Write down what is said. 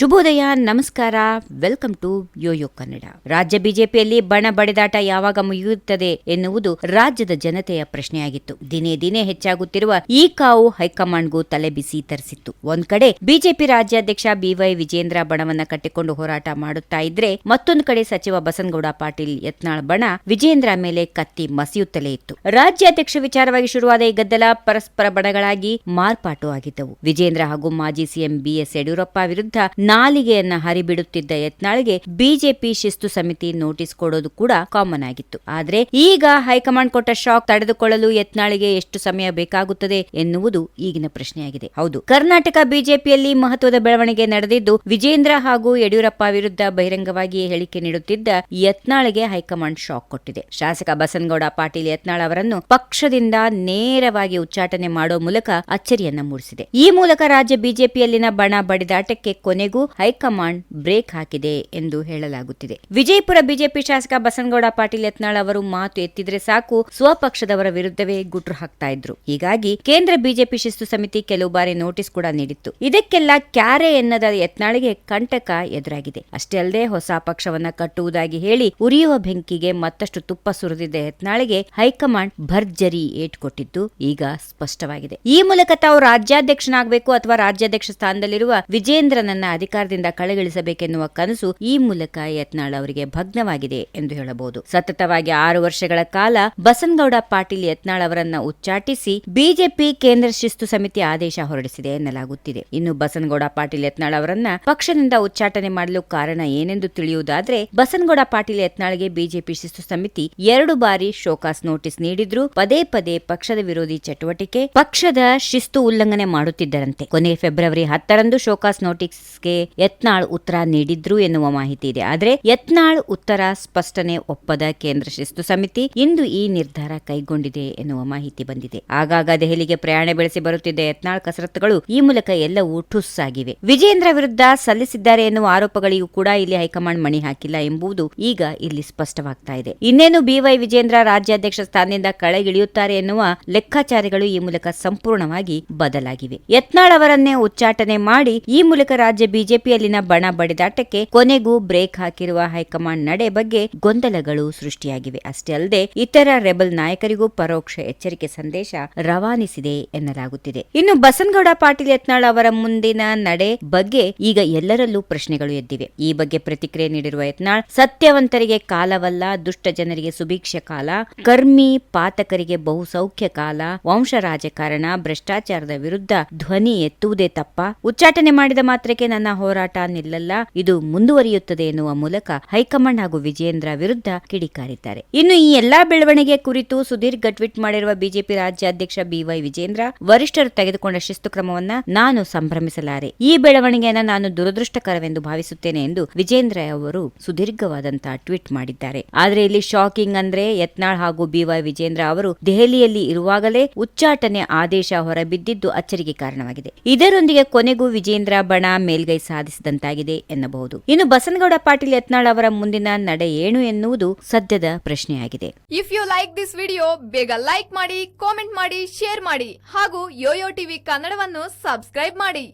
ಶುಭೋದಯ, ನಮಸ್ಕಾರ. Welcome to Yoyo Kannada ರಾಜ್ಯ ಬಿಜೆಪಿಯಲ್ಲಿ ಬಣ ಬಡಿದಾಟ ಯಾವಾಗ ಮುಗಿಯುತ್ತದೆ ಎನ್ನುವುದು ರಾಜ್ಯದ ಜನತೆಯ ಪ್ರಶ್ನೆಯಾಗಿತ್ತು. ದಿನೇ ದಿನೇ ಹೆಚ್ಚಾಗುತ್ತಿರುವ ಈ ಕಾವು ಹೈಕಮಾಂಡ್ಗೂ ತಲೆ ಬಿಸಿ ತರಿಸಿತ್ತು. ಒಂದ್ ಕಡೆ ಬಿಜೆಪಿ ರಾಜ್ಯಾಧ್ಯಕ್ಷ ಬಿವೈ ವಿಜೇಂದ್ರ ಬಣವನ್ನ ಕಟ್ಟಿಕೊಂಡು ಹೋರಾಟ ಮಾಡುತ್ತಾ ಇದ್ರೆ, ಮತ್ತೊಂದು ಕಡೆ ಸಚಿವ ಬಸನಗೌಡ, ಪಾಟೀಲ್ ಯತ್ನಾಳ್ ಬಣ ವಿಜೇಂದ್ರ ಮೇಲೆ ಕತ್ತಿ ಮಸಿಯುತ್ತಲೇ ಇತ್ತು. ರಾಜ್ಯಾಧ್ಯಕ್ಷ ವಿಚಾರವಾಗಿ ಶುರುವಾದ ಈ ಗದ್ದಲ ಪರಸ್ಪರ ಬಣಗಳಾಗಿ ಮಾರ್ಪಾಟು ಆಗಿದ್ದವು. ವಿಜೇಂದ್ರ ಹಾಗೂ ಮಾಜಿ ಸಿಎಂ ಬಿಎಸ್ ಯಡಿಯೂರಪ್ಪ ವಿರುದ್ಧ ನಾಲಿಗೆಯನ್ನ ಹರಿಬಿಡುತ್ತಿದ್ದ ಯತ್ನಾಳ್ಗೆ ಬಿಜೆಪಿ ಶಿಸ್ತು ಸಮಿತಿ ನೋಟಿಸ್ ಕೊಡೋದು ಕೂಡ ಕಾಮನ್ ಆಗಿತ್ತು. ಆದ್ರೆ ಈಗ ಹೈಕಮಾಂಡ್ ಕೊಟ್ಟ ಶಾಕ್ ತಡೆದುಕೊಳ್ಳಲು ಯತ್ನಾಳಿಗೆ ಎಷ್ಟು ಸಮಯ ಬೇಕಾಗುತ್ತದೆ ಎನ್ನುವುದು ಈಗಿನ ಪ್ರಶ್ನೆಯಾಗಿದೆ. ಹೌದು, ಕರ್ನಾಟಕ ಬಿಜೆಪಿಯಲ್ಲಿ ಮಹತ್ವದ ಬೆಳವಣಿಗೆ ನಡೆದಿದ್ದು ವಿಜೇಂದ್ರ ಹಾಗೂ ಯಡಿಯೂರಪ್ಪ ವಿರುದ್ಧ ಬಹಿರಂಗವಾಗಿ ಹೇಳಿಕೆ ನೀಡುತ್ತಿದ್ದ ಯತ್ನಾಳಿಗೆ ಹೈಕಮಾಂಡ್ ಶಾಕ್ ಕೊಟ್ಟಿದೆ. ಶಾಸಕ ಬಸನಗೌಡ ಪಾಟೀಲ್ ಯತ್ನಾಳ್ ಅವರನ್ನು ಪಕ್ಷದಿಂದ ನೇರವಾಗಿ ಉಚ್ಚಾಟನೆ ಮಾಡುವ ಮೂಲಕ ಅಚ್ಚರಿಯನ್ನ ಮೂಡಿಸಿದೆ. ಈ ಮೂಲಕ ರಾಜ್ಯ ಬಿಜೆಪಿಯಲ್ಲಿನ ಬಣ ಬಡಿದಾಟಕ್ಕೆ ಕೊನೆಗೂ ಹೈಕಮಾಂಡ್ ಬ್ರೇಕ್ ಹಾಕಿದೆ ಎಂದು ಹೇಳಲಾಗುತ್ತಿದೆ. ವಿಜಯಪುರ ಬಿಜೆಪಿ ಶಾಸಕ ಬಸನಗೌಡ ಪಾಟೀಲ್ ಯತ್ನಾಳ್ ಅವರು ಮಾತು ಎತ್ತಿದ್ರೆ ಸಾಕು, ಸ್ವಪಕ್ಷದವರ ವಿರುದ್ಧವೇ ಗುಟ್ರು ಹಾಕ್ತಾ ಇದ್ರು. ಹೀಗಾಗಿ ಕೇಂದ್ರ ಬಿಜೆಪಿ ಶಿಸ್ತು ಸಮಿತಿ ಕೆಲವು ಬಾರಿ ನೋಟಿಸ್ ಕೂಡ ನೀಡಿತ್ತು. ಇದಕ್ಕೆಲ್ಲ ಕ್ಯಾರೆ ಎನ್ನದ ಯತ್ನಾಳಿಗೆ ಕಂಟಕ ಎದುರಾಗಿದೆ. ಅಷ್ಟೇ ಅಲ್ಲದೆ ಹೊಸ ಪಕ್ಷವನ್ನ ಕಟ್ಟುವುದಾಗಿ ಹೇಳಿ ಉರಿಯುವ ಬೆಂಕಿಗೆ ಮತ್ತಷ್ಟು ತುಪ್ಪ ಸುರಿದಿದ್ದ ಯತ್ನಾಳಿಗೆ ಹೈಕಮಾಂಡ್ ಭರ್ಜರಿ ಏಟ್ ಕೊಟ್ಟಿದ್ದು ಈಗ ಸ್ಪಷ್ಟವಾಗಿದೆ. ಈ ಮೂಲಕ ತಾವು ರಾಜ್ಯಾಧ್ಯಕ್ಷನಾಗಬೇಕು ಅಥವಾ ರಾಜ್ಯಾಧ್ಯಕ್ಷ ಸ್ಥಾನದಲ್ಲಿರುವ ವಿಜೇಂದ್ರನನ್ನ ಅಧಿಕಾರದಿಂದ ಕಳೆಗಿಳಿಸಬೇಕೆನ್ನುವ ಕನಸು ಈ ಮೂಲಕ ಯತ್ನಾಳ್ ಅವರಿಗೆ ಭಗ್ನವಾಗಿದೆ ಎಂದು ಹೇಳಬಹುದು. ಸತತವಾಗಿ ಆರು ವರ್ಷಗಳ ಕಾಲ ಬಸನಗೌಡ ಪಾಟೀಲ್ ಯತ್ನಾಳ್ ಅವರನ್ನ ಉಚ್ಚಾಟಿಸಿ ಬಿಜೆಪಿ ಕೇಂದ್ರ ಶಿಸ್ತು ಸಮಿತಿ ಆದೇಶ ಹೊರಡಿಸಿದೆ ಎನ್ನಲಾಗುತ್ತಿದೆ. ಇನ್ನು ಬಸನ್ಗೌಡ ಪಾಟೀಲ್ ಯತ್ನಾಳ್ ಅವರನ್ನ ಪಕ್ಷದಿಂದ ಉಚ್ಚಾಟನೆ ಮಾಡಲು ಕಾರಣ ಏನೆಂದು ತಿಳಿಯುವುದಾದ್ರೆ, ಬಸನಗೌಡ ಪಾಟೀಲ್ ಯತ್ನಾಳ್ಗೆ ಬಿಜೆಪಿ ಶಿಸ್ತು ಸಮಿತಿ ಎರಡು ಬಾರಿ ಶೋಕಾಸ್ ನೋಟಿಸ್ ನೀಡಿದ್ರು ಪದೇ ಪದೇ ಪಕ್ಷದ ವಿರೋಧಿ ಚಟುವಟಿಕೆ ಪಕ್ಷದ ಶಿಸ್ತು ಉಲ್ಲಂಘನೆ ಮಾಡುತ್ತಿದ್ದರಂತೆ. ಕೊನೆ ಫೆಬ್ರವರಿ ಹತ್ತರಂದು ಶೋಕಾಸ್ ನೋಟಿಸ್ಗೆ ಯತ್ನಾಳ್ ಉತ್ತರ ನೀಡಿದ್ರು ಎನ್ನುವ ಮಾಹಿತಿ ಇದೆ. ಆದರೆ ಯತ್ನಾಳ್ ಉತ್ತರ ಸ್ಪಷ್ಟನೆ ಒಪ್ಪದ ಕೇಂದ್ರ ಶಿಸ್ತು ಸಮಿತಿ ಇಂದು ಈ ನಿರ್ಧಾರ ಕೈಗೊಂಡಿದೆ ಎನ್ನುವ ಮಾಹಿತಿ ಬಂದಿದೆ. ಆಗಾಗ ದೆಹಲಿಗೆ ಪ್ರಯಾಣ ಬೆಳೆಸಿ ಬರುತ್ತಿದ್ದ ಯತ್ನಾಳ್ ಕಸರತ್ತುಗಳು ಈ ಮೂಲಕ ಎಲ್ಲವೂ ಠುಸ್ಸಾಗಿವೆ ವಿಜೇಂದ್ರ ವಿರುದ್ಧ ಸಲ್ಲಿಸಿದ್ದಾರೆ ಎನ್ನುವ ಆರೋಪಗಳಿಗೂ ಕೂಡ ಇಲ್ಲಿ ಹೈಕಮಾಂಡ್ ಮಣಿ ಹಾಕಿಲ್ಲ ಎಂಬುದು ಈಗ ಇಲ್ಲಿ ಸ್ಪಷ್ಟವಾಗ್ತಾ ಇದೆ. ಇನ್ನೇನು ಬಿವೈ ವಿಜೇಂದ್ರ ರಾಜ್ಯಾಧ್ಯಕ್ಷ ಸ್ಥಾನದಿಂದ ಕಳೆಗಿಳಿಯುತ್ತಾರೆ ಎನ್ನುವ ಲೆಕ್ಕಾಚಾರಗಳು ಈ ಮೂಲಕ ಸಂಪೂರ್ಣವಾಗಿ ಬದಲಾಗಿವೆ. ಯತ್ನಾಳ್ ಅವರನ್ನೇ ಉಚ್ಚಾಟನೆ ಮಾಡಿ ಈ ಮೂಲಕ ರಾಜ್ಯ ಬಿಜೆಪಿಯಲ್ಲಿನ ಬಣ ಬಡಿದಾಟಕ್ಕೆ ಕೊನೆಗೂ ಬ್ರೇಕ್ ಹಾಕಿರುವ ಹೈಕಮಾಂಡ್ ನಡೆ ಬಗ್ಗೆ ಗೊಂದಲಗಳು ಸೃಷ್ಟಿಯಾಗಿವೆ. ಅಷ್ಟೇ ಅಲ್ಲದೆ, ಇತರ ರೆಬಲ್ ನಾಯಕರಿಗೂ ಪರೋಕ್ಷ ಎಚ್ಚರಿಕೆ ಸಂದೇಶ ರವಾನಿಸಿದೆ ಎನ್ನಲಾಗುತ್ತಿದೆ. ಇನ್ನು ಬಸನಗೌಡ ಪಾಟೀಲ್ ಯತ್ನಾಳ್ ಅವರ ಮುಂದಿನ ನಡೆ ಬಗ್ಗೆ ಈಗ ಎಲ್ಲರಲ್ಲೂ ಪ್ರಶ್ನೆಗಳು ಎದ್ದಿವೆ. ಈ ಬಗ್ಗೆ ಪ್ರತಿಕ್ರಿಯೆ ನೀಡಿರುವ ಯತ್ನಾಳ್, ಸತ್ಯವಂತರಿಗೆ ಕಾಲವಲ್ಲ, ದುಷ್ಟ ಜನರಿಗೆ ಸುಭಿಕ್ಷ ಕಾಲ, ಕರ್ಮಿ ಪಾತಕರಿಗೆ ಬಹುಸೌಖ್ಯ ಕಾಲ, ವಂಶ ರಾಜಕಾರಣ, ಭ್ರಷ್ಟಾಚಾರದ ವಿರುದ್ಧ ಧ್ವನಿ ಎತ್ತುವುದೇ ತಪ್ಪ. ಉಚ್ಚಾಟನೆ ಮಾಡಿದ ಮಾತ್ರಕ್ಕೆ ನನ್ನ ಹೋರಾಟ ನಿಲ್ಲಲ್ಲ, ಇದು ಮುಂದುವರಿಯುತ್ತದೆ ಎನ್ನುವ ಮೂಲಕ ಹೈಕಮಾಂಡ್ ಹಾಗೂ ವಿಜಯೇಂದ್ರ ವಿರುದ್ಧ ಕಿಡಿಕಾರಿದ್ದಾರೆ. ಇನ್ನು ಈ ಎಲ್ಲಾ ಬೆಳವಣಿಗೆ ಕುರಿತು ಸುದೀರ್ಘ ಟ್ವೀಟ್ ಮಾಡಿರುವ ಬಿಜೆಪಿ ರಾಜ್ಯಾಧ್ಯಕ್ಷ ಬಿವೈ ವಿಜೇಂದ್ರ, ವರಿಷ್ಠರು ತೆಗೆದುಕೊಂಡ ಶಿಸ್ತು ಕ್ರಮವನ್ನ ನಾನು ಸಂಭ್ರಮಿಸಲಾರೆ. ಈ ಬೆಳವಣಿಗೆಯನ್ನ ನಾನು ದುರದೃಷ್ಟಕರವೆಂದು ಭಾವಿಸುತ್ತೇನೆ ಎಂದು ವಿಜೇಂದ್ರ ಅವರು ಸುದೀರ್ಘವಾದಂತಹ ಟ್ವೀಟ್ ಮಾಡಿದ್ದಾರೆ. ಆದರೆ ಇಲ್ಲಿ ಶಾಕಿಂಗ್ ಅಂದ್ರೆ ಯತ್ನಾಳ್ ಹಾಗೂ ಬಿವೈ ವಿಜೇಂದ್ರ ಅವರು ದೆಹಲಿಯಲ್ಲಿ ಇರುವಾಗಲೇ ಉಚ್ಚಾಟನೆ ಆದೇಶ ಹೊರಬಿದ್ದಿದ್ದು ಅಚ್ಚರಿಗೆ ಕಾರಣವಾಗಿದೆ. ಇದರೊಂದಿಗೆ ಕೊನೆಗೂ ವಿಜೇಂದ್ರ ಬಣ ಮೇಲ್ಗೈ ಸಾಧಿಸಿದಂತಾಗಿದೆ ಎನ್ನಬಹುದು. ಇನ್ನು ಬಸನಗೌಡ ಪಾಟೀಲ್ ಯತ್ನಾಳ್ ಅವರ ಮುಂದಿನ ನಡೆ ಏನು ಎನ್ನುವುದು ಸದ್ಯದ ಪ್ರಶ್ನೆಯಾಗಿದೆ. If you like this video ಬೇಗ ಲೈಕ್ ಮಾಡಿ ಕಾಮೆಂಟ್ ಮಾಡಿ ಶೇರ್ ಮಾಡಿ ಹಾಗೂ ಯೋಯೋ ಟಿವಿ ಕನ್ನಡವನ್ನು ಸಬ್ಸ್ಕ್ರೈಬ್ ಮಾಡಿ.